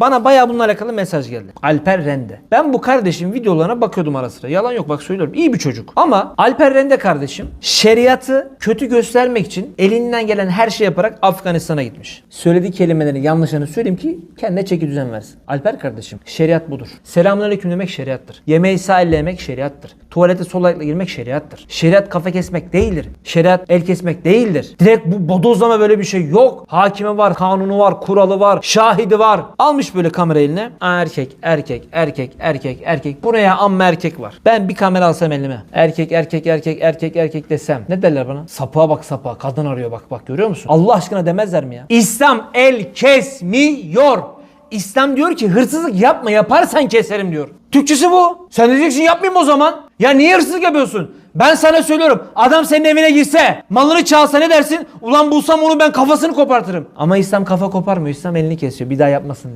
Bana bayağı bununla alakalı mesaj geldi. Alper Rende. Ben bu kardeşin videolarına bakıyordum ara sıra. Yalan yok bak söylüyorum. İyi bir çocuk. Ama Alper Rende kardeşim şeriatı kötü göstermek için elinden gelen her şey yaparak Afganistan'a gitmiş. Söylediği kelimelerin yanlışını söyleyeyim ki kendine çeki düzen versin. Alper kardeşim şeriat budur. Selamünaleyküm demek şeriattır. Yemeği sağ elle yemek şeriattır. Tuvalete sol ayakla girmek şeriattır. Şeriat kafa kesmek değildir. Şeriat el kesmek değildir. Direkt bu bodozlama böyle bir şey yok. Hakimi var, kanunu var, kuralı var, şahidi var. Almış böyle kamera eline. Erkek, erkek, erkek, erkek, erkek. Buraya amma erkek var. Ben bir kamera alsam elime. Erkek, erkek, erkek, erkek, erkek desem. Ne derler bana? Sapığa bak sapığa. Kadın arıyor bak bak görüyor musun? Allah aşkına demezler mi ya? İslam el kesmiyor. İslam diyor ki hırsızlık yapma yaparsan keserim diyor. Türkçesi bu. Sen diyeceksin yapmayayım o zaman. Ya niye hırsızlık yapıyorsun? Ben sana söylüyorum. Adam senin evine girse, malını çalsa ne dersin? Ulan bulsam onu ben kafasını kopartırım. Ama İslam kafa koparmıyor. İslam elini kesiyor. Bir daha yapmasın diye.